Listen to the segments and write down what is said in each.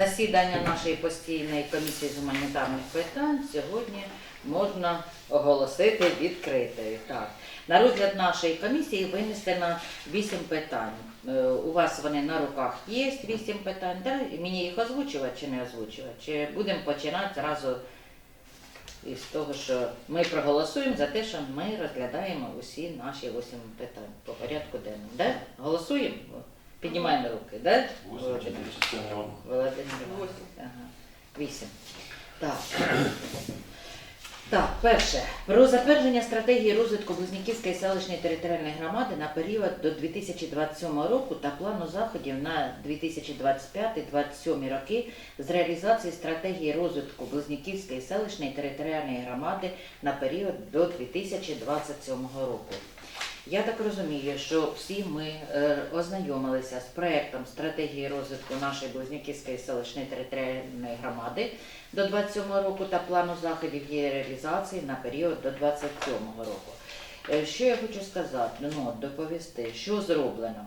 Засідання нашої постійної комісії з гуманітарних питань сьогодні можна оголосити відкритою. Так. На розгляд нашої комісії винесено 8 питань. Е, У вас вони на руках є 8 питань. Да? Мені їх озвучувати чи не озвучувати? Чи будемо починати зразу із того, що ми проголосуємо за те, що ми розглядаємо усі наші 8 питань по порядку денному. Да? Голосуємо? Піднімаємо руки, да? Володимир? Ага. Вісім. Так. Так, перше. Про затвердження стратегії розвитку Близнюківської селищної територіальної громади на період до 2027 року та плану заходів на 2025-2027 роки з реалізації стратегії розвитку Близнюківської селищної територіальної громади на період до 2027 року. Я так розумію, що всі ми е, ознайомилися з проектом стратегії розвитку нашої Близнюківської селищної територіальної громади до 27 року та плану заходів її реалізації на період до 27 року. Е, Що я хочу сказати, ну, доповісти, що зроблено.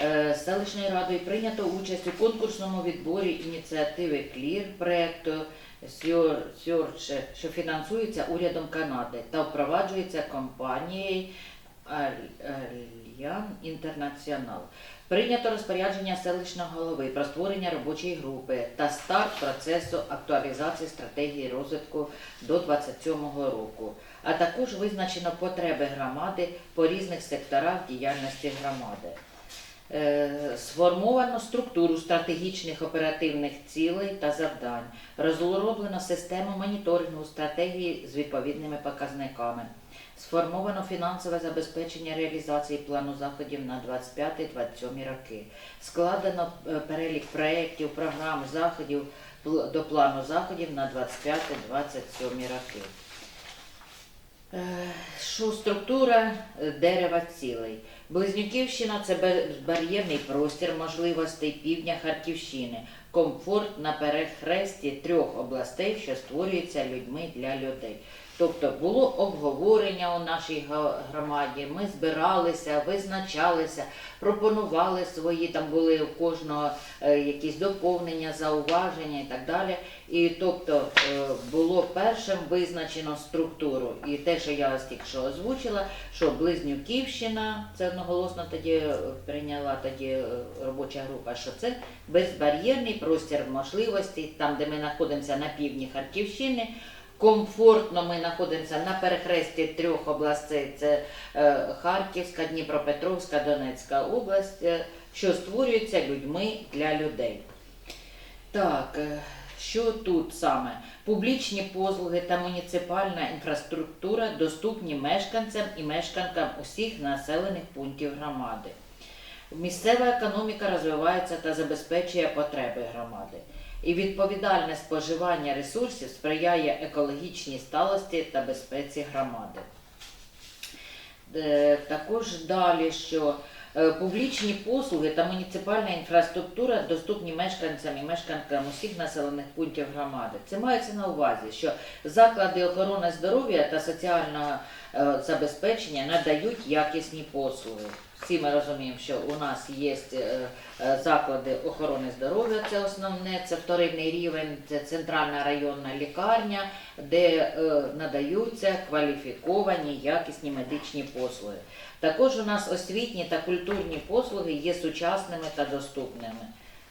Е, Селищною радою прийнято участь у конкурсному відборі ініціативи КЛІР проекту Сьорч, що фінансується урядом Канади та впроваджується компанією Альян Інтернаціонал. Прийнято розпорядження селищного голови про створення робочої групи та старт процесу актуалізації стратегії розвитку до 27 року, а також визначено потреби громади по різних секторах діяльності громади. Е, Сформовано структуру стратегічних оперативних цілей та завдань, розроблено систему моніторингу стратегії з відповідними показниками, сформовано фінансове забезпечення реалізації плану заходів на 25-27 роки, складено е, перелік проєктів, програм, заходів до плану заходів на 25-27 роки. Що структура е, дерева цілей. Близнюківщина це безбар'єрний простір можливостей півдня Харківщини, комфорт на перехресті трьох областей, що створюються людьми для людей. Тобто було обговорення у нашій громаді, ми збиралися, визначалися, пропонували свої, там були у кожного е, якісь доповнення, зауваження і так далі. І тобто е, було першим визначено структуру. І те, що я ось тільки що озвучила, що Близнюківщина, це одноголосно тоді е, прийняла тоді е, робоча група, що це безбар'єрний простір можливостей, там, де ми знаходимося на півдні Харківщини. Комфортно ми знаходимося на перехресті трьох областей: це Харківська, Дніпропетровська, Донецька область, що створюються людьми для людей. Так, що тут саме? Публічні послуги та муніципальна інфраструктура доступні мешканцям і мешканкам усіх населених пунктів громади. Місцева економіка розвивається та забезпечує потреби громади. І відповідальне споживання ресурсів сприяє екологічній сталості та безпеці громади. Е, Також далі, що публічні послуги та муніципальна інфраструктура доступні мешканцям і мешканкам усіх населених пунктів громади. Це мається на увазі, що заклади охорони здоров'я та соціального е, забезпечення надають якісні послуги. Всі ми розуміємо, що у нас є е, е, заклади охорони здоров'я, це основне, це вторинний рівень, це центральна районна лікарня, де е, надаються кваліфіковані якісні медичні послуги. Також у нас освітні та культурні послуги є сучасними та доступними.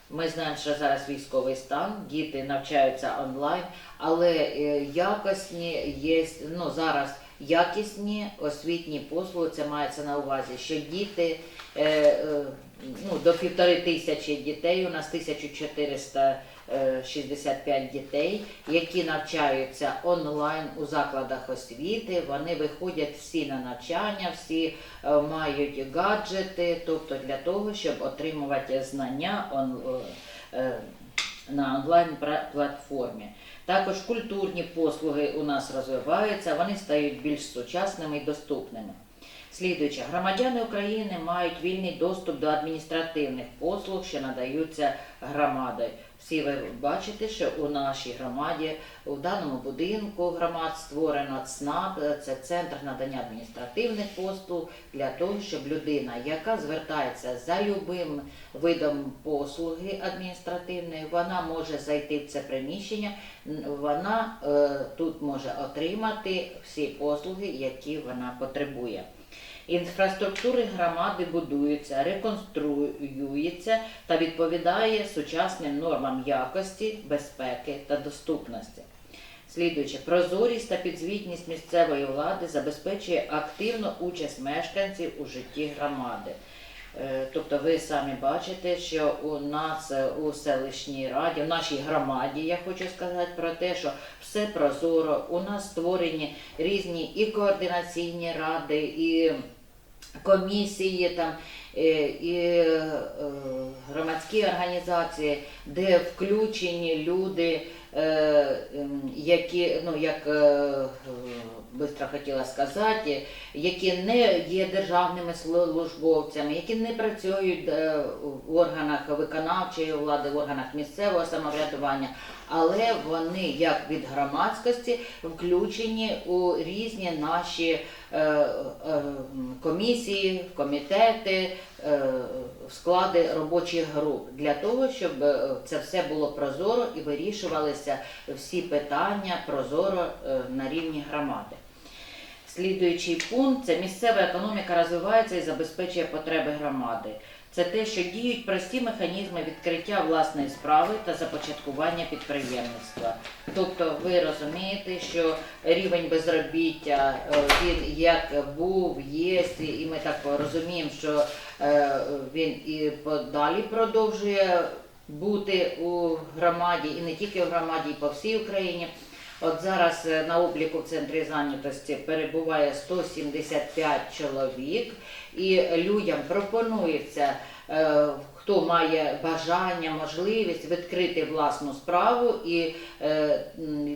Ми знаємо, що зараз військовий стан, діти навчаються онлайн, але якісні є ну, зараз якісні освітні послуги, це мається на увазі, що діти е, е, ну, до півтори тисячі дітей, у нас 1465 дітей, які навчаються онлайн у закладах освіти. Вони виходять всі на навчання, всі е, мають гаджети, тобто для того, щоб отримувати знання е, е, на онлайн платформі. Також культурні послуги у нас розвиваються, вони стають більш сучасними і доступними. Слідуюче, громадяни України мають вільний доступ до адміністративних послуг, що надаються громадою. Всі ви бачите, що у нашій громаді, у даному будинку громад створено ЦНАП, це центр надання адміністративних послуг для того, щоб людина, яка звертається за любим видом послуги адміністративної, вона може зайти в це приміщення, вона е, тут може отримати всі послуги, які вона потребує. Інфраструктури громади будуються, реконструюється та відповідає сучасним нормам якості, безпеки та доступності. Слідуючи, прозорість та підзвітність місцевої влади забезпечує активну участь мешканців у житті громади. Е, Тобто ви самі бачите, що у нас е, у селищній раді, в нашій громаді, я хочу сказати про те, що все прозоро, у нас створені різні і координаційні ради, і комісії там. е, І е, громадські організації, де включені люди, е, ем, які, ну як бистро хотіла сказати, які не є державними службовцями, які не працюють в органах виконавчої влади, в органах місцевого самоврядування, але вони як від громадськості включені у різні наші е, в комісії, комітети, е, в склади робочих груп для того, щоб е, це все було прозоро і вирішувалися всі питання прозоро е, на рівні громади. Слідуючий пункт це місцева економіка розвивається і забезпечує потреби громади. Це те, що діють прості механізми відкриття власної справи та започаткування підприємництва. Тобто ви розумієте, що рівень безробіття е, він як був, є, і ми так розуміємо, що е, він і подалі продовжує бути у громаді, і не тільки в громаді, і по всій Україні. От зараз е, на обліку в центрі зайнятості перебуває 175 чоловік, і людям пропонується, е, хто має бажання, можливість відкрити власну справу, і е,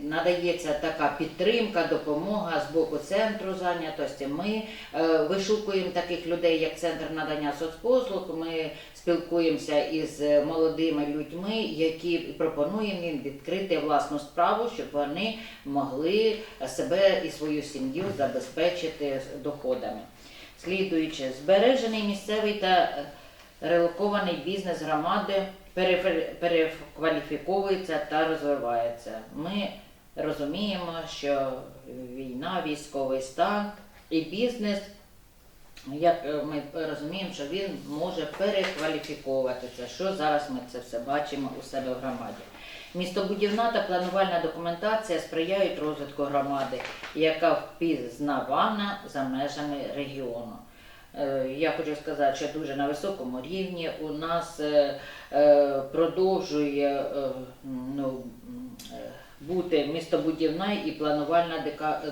надається така підтримка, допомога з боку центру зайнятості. Ми е, вишукуємо таких людей, як центр надання соцпослуг. Ми спілкуємося із молодими людьми, які пропонуємо їм відкрити власну справу, щоб вони могли себе і свою сім'ю забезпечити доходами. Слідуючи, збережений місцевий та е, релокований бізнес громади перекваліфіковується та розвивається. Ми розуміємо, що війна, військовий стан і бізнес як е, ми розуміємо, що він може перекваліфіковуватися, що зараз ми це все бачимо у себе в громаді. Містобудівна та планувальна документація сприяють розвитку громади, яка впізнавана за межами регіону. Е, Я хочу сказати, що дуже на високому рівні. У нас е, е, продовжує ну, бути містобудівна і планувальна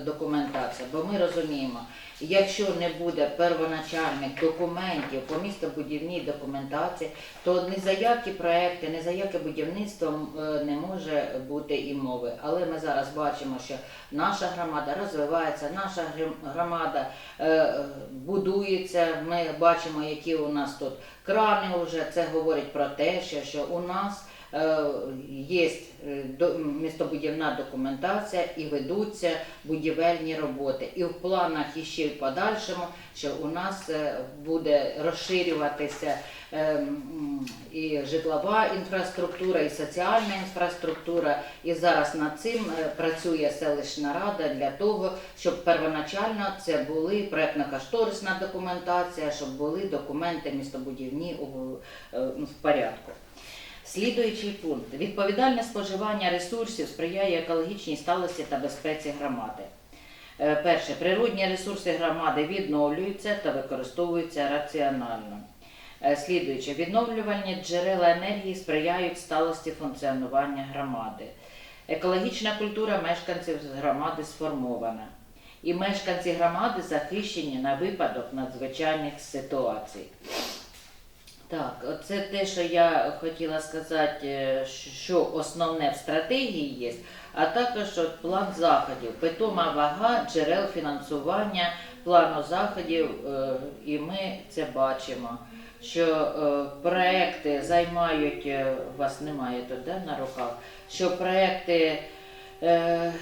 документація, бо ми розуміємо, Якщо не буде первоначальних документів по містобудівній документації, то ні за які проекти, ні за яке будівництво е, не може бути і мови. Але ми зараз бачимо, що наша громада розвивається, наша громада е, е, будується. Ми бачимо, які у нас тут крани вже. Це говорить про те, що, у нас є е, містобудівна документація і ведуться будівельні роботи. І в планах іще в подальшому, що у нас е, буде розширюватися е, і житлова інфраструктура, і соціальна інфраструктура. І зараз над цим е, працює селищна рада для того, щоб первоначально це були проектно-кошторисна документація, щоб були документи містобудівні е, в порядку. Слідуючий пункт: відповідальне споживання ресурсів сприяє екологічній сталості та безпеці громади. Е, Перше, природні ресурси громади відновлюються та використовуються раціонально. Е, Слідуюче, відновлювальні джерела енергії сприяють сталості функціонування громади. Екологічна культура мешканців громади сформована. І мешканці громади захищені на випадок надзвичайних ситуацій. Так, це те, що я хотіла сказати, е, що основне в стратегії є, а також план заходів, питома вага джерел фінансування плану заходів, е, і ми це бачимо. Що е, проекти займають, вас немає тут да, на руках, що проекти е,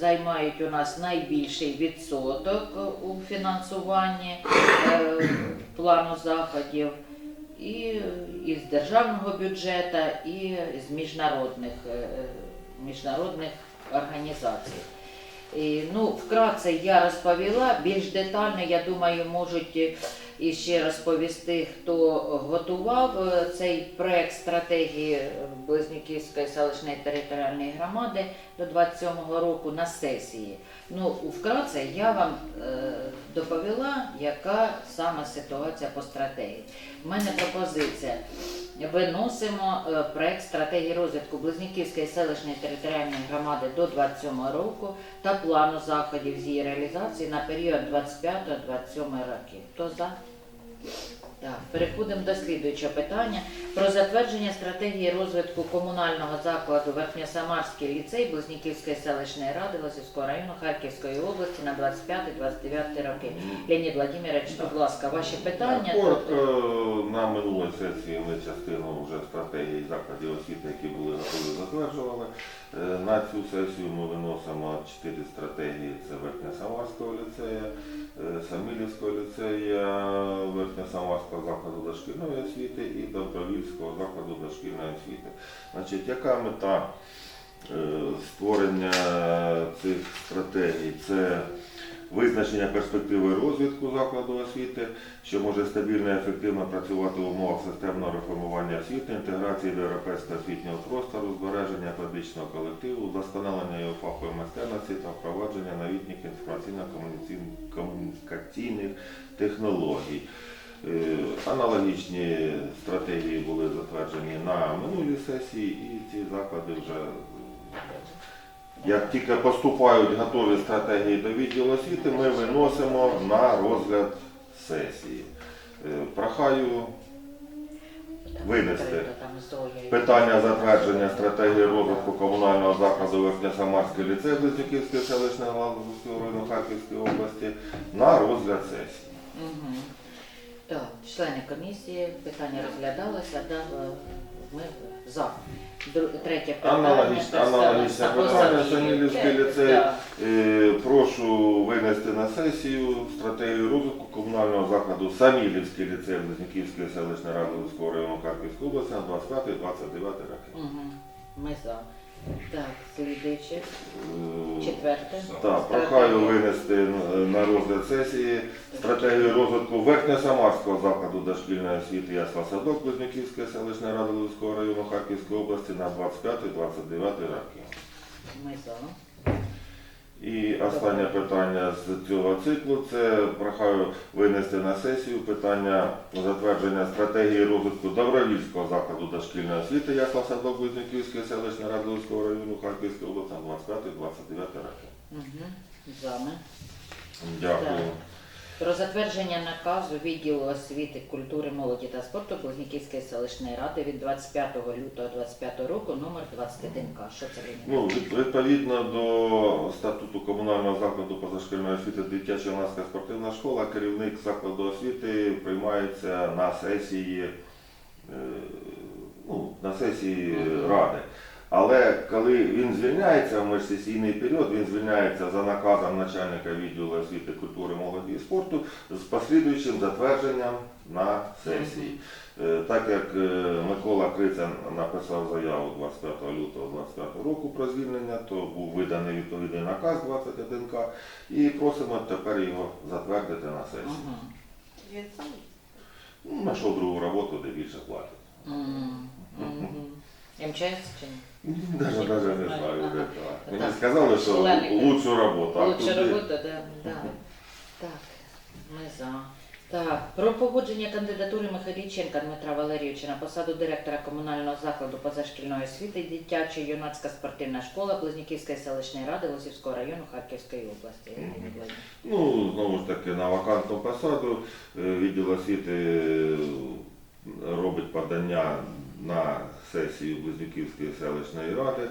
займають у нас найбільший відсоток у фінансуванні е, плану заходів і із державного бюджету, і з міжнародних, е, міжнародних організацій. І, ну, вкратце я розповіла, більш детально, я думаю, можуть е, іще розповісти, хто готував е, цей проект стратегії Близнюківської селищної територіальної громади до 27-го року на сесії. Ну, вкратце я вам е, доповіла, яка саме ситуація по стратегії. У мене пропозиція. Виносимо е, проект стратегії розвитку Близнюківської селищної територіальної громади до 27 року та плану заходів з її реалізації на період 25-27 років. Хто за? Так, переходимо до слідуючого питання про затвердження стратегії розвитку комунального закладу Верхньосамарський ліцей Близнюківської селищної ради Лосівського району Харківської області на 25-29 роки. Леонід Владимирович, будь ласка, ваші питання. Коротко, на минулій сесії ми частину вже стратегії закладів освіти, які були готові, затверджували. Е, На цю сесію ми виносимо чотири стратегії: це Верхньосамарського ліцея, е, Самілівського ліцея, Верхньосамарського закладу дошкільної освіти і Добровільського закладу дошкільної освіти. Значить, яка мета е, створення цих стратегій? Це визначення перспективи розвитку закладу освіти, що може стабільно і ефективно працювати в умовах системного реформування освіти, інтеграції до європейського освітнього простору, збереження педагогічного колективу, вдосконалення його фахової майстерності та впровадження новітніх інформаційно-комунікаційних технологій. Е, Аналогічні стратегії були затверджені на минулій сесії, і ці заклади вже як тільки поступають готові стратегії до відділу освіти, ми виносимо на розгляд сесії. Е, Прохаю винести питання затвердження стратегії розвитку комунального закладу Верхньосамарський ліцей Близнюківської селищної району Харківської області на розгляд сесії. Так, члени комісії, питання розглядалося, да, е, ми за. Дру- Третє питання. Аналогічне, це аналогічне Сам- питання, Самілівський. Самілівський ліцей. Да. Е, Прошу винести на сесію стратегію розвитку комунального закладу Самілівський ліцей Близнюківської селищної ради Луцького району Харківської області на 25-29 роки. Мгм. Ми за. Так, слідуюче, четверте. Так, прохаю винести на розгляд сесії стратегію розвитку Верхньосамарського закладу дошкільної освіти ясла садок Близнюківської селищної ради Луцького району Харківської області на 25-29 роки. Ми за. І останнє питання з цього циклу це прохаю винести на сесію питання затвердження стратегії розвитку Добровільського закладу дошкільної освіти ясла садок Близнюківської селищної ради Луцького району Харківської області на 25-29 роки. Угу. Дякую. Про затвердження наказу відділу освіти, культури, молоді та спорту Близнюківської селищної ради від 25 лютого 25 року номер 21К. Що це? Ну, відповідно до статуту комунального закладу позашкільної освіти дитяча юнацька спортивна школа, керівник закладу освіти приймається на сесії, е, ну, на сесії ради. Але коли він звільняється в міжсесійний період, він звільняється за наказом начальника відділу освіти, культури, молоді і спорту з послідуючим затвердженням на сесії. Е, Так як е, Микола Криця написав заяву 25 лютого 25 року про звільнення, то був виданий відповідний наказ 21К і просимо тепер його затвердити на сесії. Угу. Він сам Ну, Знайшов другу роботу, де більше платять. МЧС чи ні? Навіть, навіть не знаю, де так. Мені Так. сказали, що Члени- лучшу роботу. а Лучше туди- робота, да, да. Так, ми за. Так, про погодження кандидатури Михайліченка Дмитра Валерійовича на посаду директора комунального закладу позашкільної освіти дитяча юнацька спортивна школа Близнюківської селищної ради Лосівського району Харківської області. Мгм. Ну, знову ж таки, на вакантну посаду е, відділ освіти е, робить подання на сесію Близнюківської селищної ради.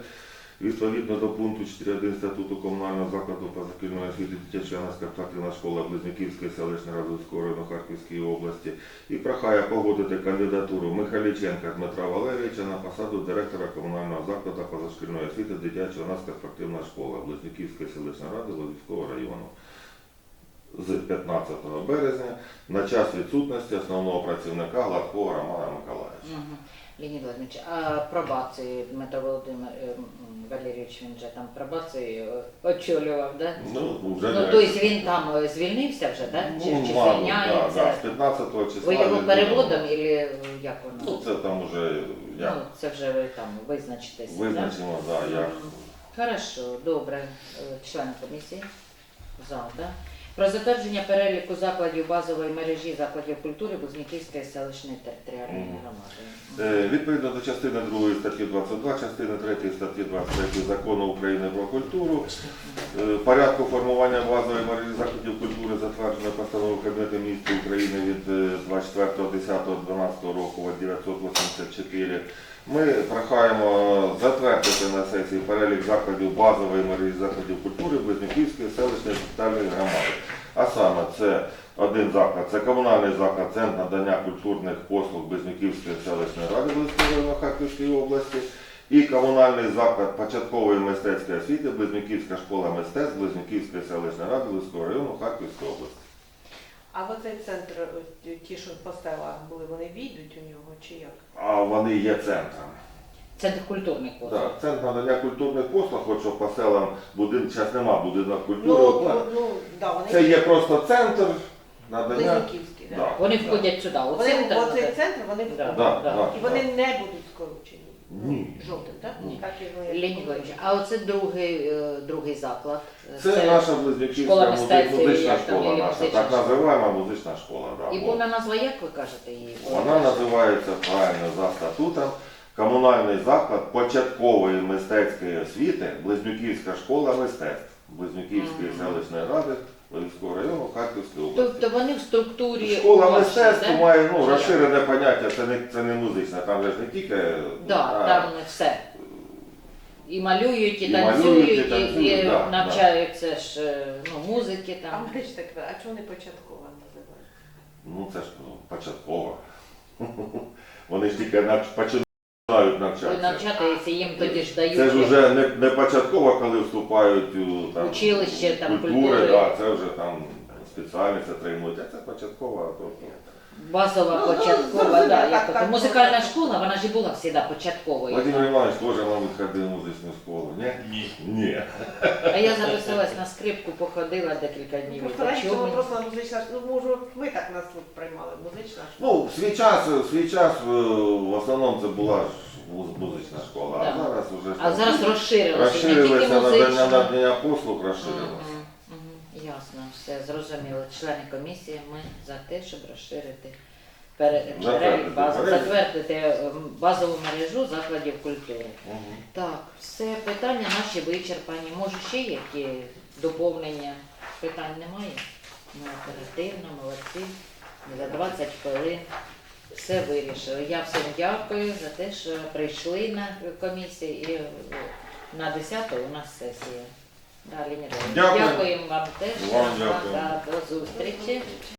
Відповідно до пункту 4.1 статуту комунального закладу позашкільної освіти дитяча юнацька школа Близнюківської селищної ради району Харківської області. І прохає погодити кандидатуру Михайліченка Дмитра Валерійовича на посаду директора комунального закладу позашкільної освіти дитяча юнацька школа Близнюківської селищної ради Луцького району. З 15 березня на час відсутності основного працівника Гладкого Романа Миколаївича. Леонід Владимирович, а пробації Дмитро Володимир е, м, Валерійович, він же там пробації очолював, да? Ну, вже Ну, тобто він там е, звільнився вже, да? Чи, Ну, чи звільняється? да, да, з 15 числа. Ви його він переводом і як воно? Ну, це там уже як Ну, це вже ви там визначитеся. визначено, да, як. Хорошо, добре. Е, Члени комісії. За, да? Про затвердження переліку закладів базової мережі закладів культури Бузняківської селищної територіальної громади. Е, Відповідно до частини 2 статті 22, частини 3 статті 23 Закону України про культуру, е, порядку формування базової мережі закладів культури затверджено постановою Кабінету міністрів України від е, 24.10.12 року от 984. Ми прохаємо затвердити на сесії перелік закладів базової мережі закладів культури Близнюківської селищної територіальної громади. А саме це один заклад, це комунальний заклад, центр надання культурних послуг Близнюківської селищної ради району Харківської області і комунальний заклад початкової мистецької освіти Близнюківська школа мистецтв Близнюківської селищної ради Близького району Харківської області. А в оцей центр, ті, що по селах були, вони війдуть у нього чи як? А вони є центром. Центр культурних послуг. Так, центр надання культурних послуг, хоч що по селам будин, зараз нема будинок культури. Ну, ну, ну да, вони Це є просто центр надання. Близнюківські, да. Да. Вони входять сюди, у Вони центр. в вони Да, входять. Да, да. да, І вони да. не будуть скорочені. Ні. Жовтим, так? Ні. Так а оце другий, е, другий заклад. Е, Це, наша Близнюківська музи- мистецтв, музична як там, школа, і наша, музична так школа. називаємо музична школа. Да, І бо повна назва, як ви кажете її? Вона називається правильно за статутом комунальний заклад початкової мистецької освіти Близнюківська школа мистецтв Близнюківської селищної ради Львівського району Харківської області. Тобто вони в структурі Школа вашій, мистецтв да? має ну, розширене поняття, це не, це не музична, там же ж не тільки Да, а, там все. І малюють, і, І танцюють, малюють, і і, танцюють, і да, навчаються ж е, ну, музики А там. ми ж так, а чого не початкова називають? ну це ж ну, початково. Вони ж тільки навч... починають навчатися. навчатися. їм тоді ж дають Це ж вже не, не початково, коли вступають у там, Училище, там, культури, культури. да, це вже там спеціальність отримують, а це початкова. Тобто. Базова Ну, ну, початкова, зрозуміло, да, так, як то. так, музикальна так. школа, вона ж і була завжди початковою. Владимир Іванович теж, мабуть, ходив в музичну школу, ні? Ні. Ні. А я записалась на скрипку, походила декілька днів. Просто раніше було просто музична ш- ну може ми так на слух приймали, музична школа. Ну, в свій час, в свій час е, в основному це була ж муз- музична школа, а Да. зараз вже А зараз розширилося, не тільки розширилося надання, музична. надання послуг, розширилося. Мгм, мгм, Ясно, все зрозуміло. Члени комісії, ми за те, щоб розширити пере- Затвердити перелік баз, перелік. затвердити ем, базову мережу закладів культури. Мгм. Так, все питання наші вичерпані. Може ще які доповнення? Питань немає? Ми оперативно, молодці. За 20 хвилин все вирішили. Я всім дякую за те, що прийшли на комісію і е, на 10 у нас сесія. Далі не Дякую. Дякуємо вам теж. Вам дякую. До зустрічі.